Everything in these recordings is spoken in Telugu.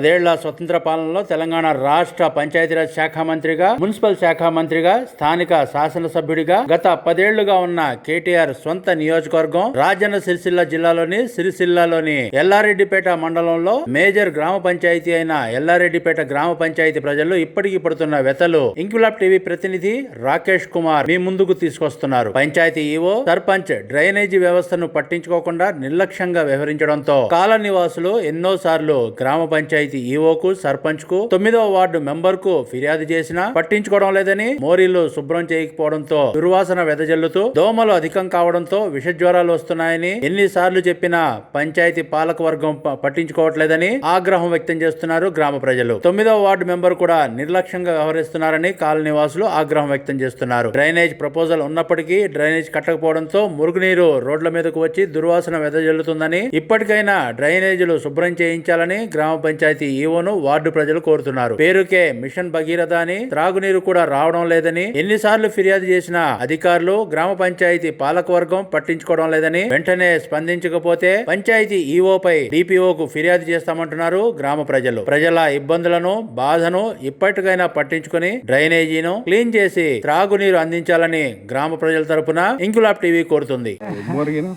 పదేళ్ళ స్వతంత్ర పాలనలో తెలంగాణ రాష్ట్ర పంచాయతీరాజ్ శాఖ మంత్రిగా మున్సిపల్ శాఖ మంత్రిగా స్థానిక శాసనసభ్యుడిగా గత పదేళ్ళుగా ఉన్న కేటీఆర్ సొంత నియోజకవర్గం రాజన్న సిరిసిల్ల జిల్లాలోని సిరిసిల్లలోని ఎల్లారెడ్డిపేట మండలంలో మేజర్ గ్రామ పంచాయతీ అయిన ఎల్లారెడ్డిపేట గ్రామ పంచాయతీ ప్రజలు ఇప్పటికీ పడుతున్న వ్యతలు ఇంక్యులాబ్ టీవీ ప్రతినిధి రాకేష్ కుమార్ మీ ముందుకు తీసుకొస్తున్నారు. పంచాయతీ ఈవో సర్పంచ్ డ్రైనేజీ వ్యవస్థను పట్టించుకోకుండా నిర్లక్ష్యంగా వ్యవహరించడంతో కాల నివాసులు ఎన్నోసార్లు గ్రామ పంచాయతీ పంచాయతీ సర్పంచ్కు తొమ్మిదవ వార్డు మెంబర్కు ఫిర్యాదు చేసినా పట్టించుకోవడం లేదని మోరీలు శుభ్రం చేయకపోవడంతో దుర్వాసన వెదజల్లుతూ దోమలు అధికం కావడంతో విష జ్వరాలు వస్తున్నాయని ఎన్నిసార్లు చెప్పినా పంచాయతీ పాలక వర్గం పట్టించుకోవట్లేదని ఆగ్రహం వ్యక్తం చేస్తున్నారు గ్రామ ప్రజలు. తొమ్మిదవ వార్డు మెంబర్ కూడా నిర్లక్ష్యంగా వ్యవహరిస్తున్నారని కాలనీ నివాసులు ఆగ్రహం వ్యక్తం చేస్తున్నారు. డ్రైనేజ్ ప్రపోజల్ ఉన్నప్పటికీ డ్రైనేజ్ కట్టకపోవడంతో మురుగునీరు రోడ్ల మీదకు వచ్చి దుర్వాసన వెదజల్లుతుందని ఇప్పటికైనా డ్రైనేజీలు శుభ్రం చేయించాలని గ్రామ పంచాయతీ ఈవోను వార్డు ప్రజలు కోరుతున్నారు. పేరుకే మిషన్ భగీరథ అని త్రాగునీరు కూడా రావడం లేదని ఎన్నిసార్లు ఫిర్యాదు చేసినా అధికారులు గ్రామ పంచాయతీ పాలకవర్గం పట్టించుకోవడం లేదని వెంటనే స్పందించకపోతే పంచాయతీ ఈవోపై డిపిఓకు ఫిర్యాదు చేస్తామంటున్నారు గ్రామ ప్రజలు. ప్రజల ఇబ్బందులను బాధను ఇప్పటికైనా పట్టించుకుని డ్రైనేజీను క్లీన్ చేసి త్రాగునీరు అందించాలని గ్రామ ప్రజల తరపున ఇంకులాబ్ టీవీ కోరుతుంది. మురిగిన?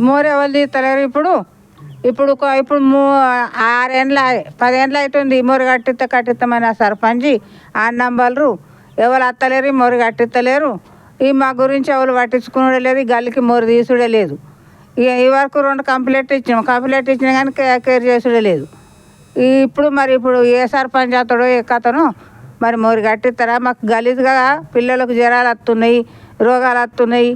మోరు ఎవరు తీస్తలేరు ఇప్పుడు ఇప్పుడు ఇప్పుడు మూ ఆరేండ్ల పదేండ్ల అవుతుంది మోరు కట్టిస్తా కట్టిస్తామని ఆ సర్పంచి ఆ నంబర్లు ఎవరు అత్తలేరు ఈ మోరు కట్టిస్తలేరు ఈ మా గురించి ఎవరు పట్టించుకునే లేదు ఈ గల్లికి మోరు తీసుడే లేదు. ఇక ఈ వరకు రెండు కంప్లైంట్ ఇచ్చినాం. కంప్లైంట్ ఇచ్చినా కానీ కేర్ చేసుడే లేదు. ఇప్పుడు మరి ఇప్పుడు ఏ సర్పంచ్ అతడో ఏ కథనో మరి మోరు కట్టిస్తారా మాకు గలీజ్గా పిల్లలకు జ్వరాలు వస్తున్నాయి రోగాలు వస్తున్నాయి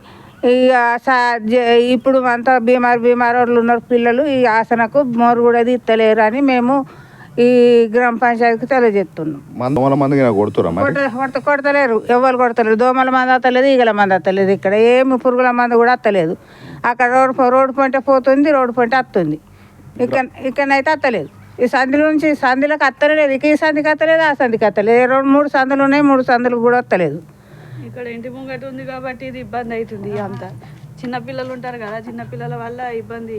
ఇక ఇప్పుడు అంతా బీమార్ బీమార్ వాళ్ళు ఉన్నారు పిల్లలు ఈ ఆసనకు మోరు కూడా తీస్తలేరు అని మేము ఈ గ్రామ పంచాయతీకి తెలియజేస్తున్నాం మంద దోమల కొడతలేరు. ఎవరు కొడతలేరు. దోమల మంది అత్తలేదు ఈగల మంది అత్తలేదు ఇక్కడ. ఏమి పురుగుల మంది కూడా అత్తలేదు. అక్కడ రోడ్డు రోడ్డు పంట పోతుంది రోడ్డు పంట వస్తుంది ఇక్కడ ఇక్కడనైతే అత్తలేదు. ఈ సంధి నుంచి సంధిలోకి అత్తలేదు. ఇక ఈ సంధికి అత్తలేదు ఆ సంధికి అత్తలేదు. రెండు మూడు సందులు ఉన్నాయి మూడు సందులు కూడా అత్తలేదు. ఇక్కడ ఇంటి ముంగట ఉంది కాబట్టి ఇది ఇబ్బంది అవుతుంది అంతా. చిన్న పిల్లలు ఉంటారు కదా చిన్న పిల్లల వల్ల ఇబ్బంది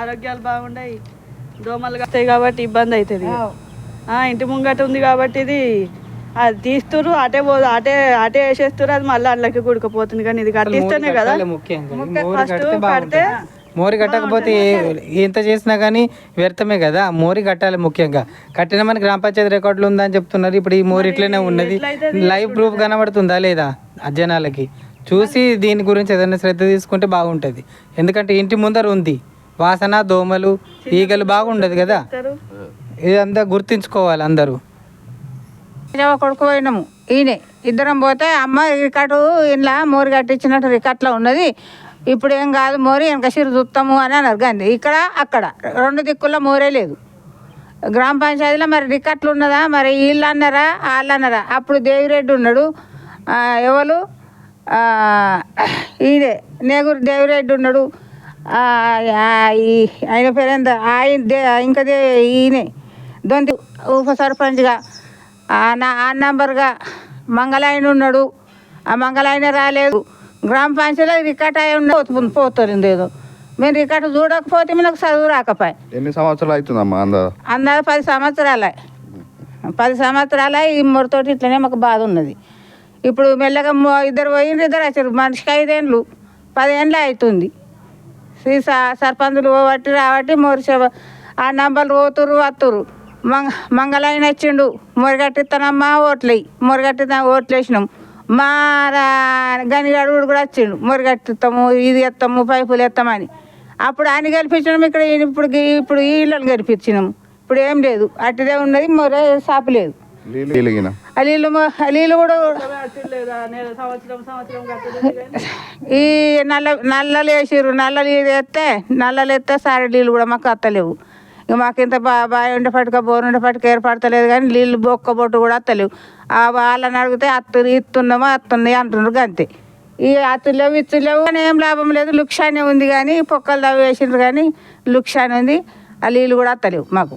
ఆరోగ్యాలు బాగుంటాయి దోమలు వస్తాయి కాబట్టి ఇబ్బంది అవుతుంది. ఆ, ఇంటి ముంగట ఉంది కాబట్టి ఇది అది తీస్తురు అటే పో అటే అటే వేసేస్తారు అది మళ్ళీ అందులోకి గుడికపోతుంది కానీ ఇది కట్టిస్తేనే కదా. ఫస్ట్ కడితే మోరి కట్టకపోతే ఎంత చేసినా కానీ వ్యర్థమే కదా. మోరి కట్టాలి ముఖ్యంగా. కట్టిన మన గ్రామ పంచాయతీ రికార్డులు ఉందని చెప్తున్నారు. ఇప్పుడు ఈ మోరి ఇట్లనే ఉన్నది. లైవ్ ప్రూఫ్ కనబడుతుందా లేదా? ఆ జనాలకి. చూసి దీని గురించి ఏదైనా శ్రద్ధ తీసుకుంటే బాగుంటుంది. ఎందుకంటే ఇంటి ముందర ఉంది. వాసన దోమలు ఈగలు బాగుండదు కదా. ఇదంతా గుర్తించుకోవాలి అందరూ. కొడుకు పోయినాము. ఈయనే. ఇద్దరం పోతే అమ్మ రికార్డు ఇంట్లో మోరు కట్టించినట్టు రికార్డులో ఉన్నది. ఇప్పుడు ఏం కాదు మోరి వెనక సిరు చూస్తాము అని అన్నారు కానీ ఇక్కడ అక్కడ. రెండు దిక్కుల్లో మోరే లేదు. గ్రామ పంచాయతీలో మరి రికార్డులు ఉన్నదా? మరి వీళ్ళు అన్నారా వాళ్ళు అన్నారా? అప్పుడు దేవిరెడ్డి ఉన్నాడు. ఎవరు? ఇదే ఈయనే నేగురు దేవిరెడ్డి ఉన్నాడు. ఆయన పేరేంద ఆయన దే ఇంకా దే ఈయనే. దొంతి ఉప సర్పంచ్గా. నా ఆ నంబర్గా మంగళాయన ఉన్నాడు. ఆ మంగళాయన రాలేదు. గ్రామ పంచాయతీలో రికార్డ్ అయి ఉన్న పోతుంది ఏదో. మేము రికార్డు చూడకపోతే మనకు చదువు రాకపోయి. ఎన్ని సంవత్సరాలు అవుతుందమ్మా అంద? అందరూ పది సంవత్సరాలే. పది సంవత్సరాలే ఈ మురితోటి ఇట్లనే మాకు బాధ ఉన్నది. ఇప్పుడు మెల్లగా ఇద్దరు పోయిండ్రు ఇద్దరు వచ్చారు. మనిషికి ఐదేండ్లు. పదేండ్లు అవుతుంది. స- సర్పంచులు పోబట్టి రాబట్టి మోరి చెవ- ఆ నంబర్లు పోతురు వత్తురు మంగ మంగళాయన వచ్చిండు. మొరిగట్టిస్తానమ్మా ఓట్లయి. మొరిగట్టిద్దాం ఓట్లు వేసినాం మా గనిగాడు కూడా వచ్చిండు. మొరిగట్టిస్తాము ఇది ఎత్తాము పైపులు ఎత్తామని. అప్పుడు ఆయన గెలిపించినాం ఇక్కడ ఇప్పుడు ఇప్పుడు ఈ ఇళ్ళని గెలిపించినాము. ఇప్పుడు ఏం లేదు. అట్టిదే ఉన్నది మొరే సాపు లేదు. ఆ నీళ్ళు కూడా ఈ నల్ల నల్లలు వేసిర్రు. నల్లలు వేస్తే నల్లలు వేస్తే సారే నీళ్ళు కూడా మాకు అత్తలేవు. ఇక మాకు ఇంత బా బావి ఉండేపట్టుక బోర్ ఉండేపట్టుక ఏర్పడతలేదు కానీ నీళ్ళు బొక్క బొట్టు కూడా అత్తలేవు. ఆ వాళ్ళని అడిగితే అత్తు ఇస్తున్నామో అత్తున్నాయి అంటున్నారు అంతే ఈ అత్తులేవు ఇత్తులేవు కానీ ఏం లాభం లేదు. లుక్షానే ఉంది కానీ పొక్కలు తవ్వి వేసిండ్రు కానీ లుక్షానే ఉంది. ఆ నీళ్ళు కూడా వస్తలేవు మాకు.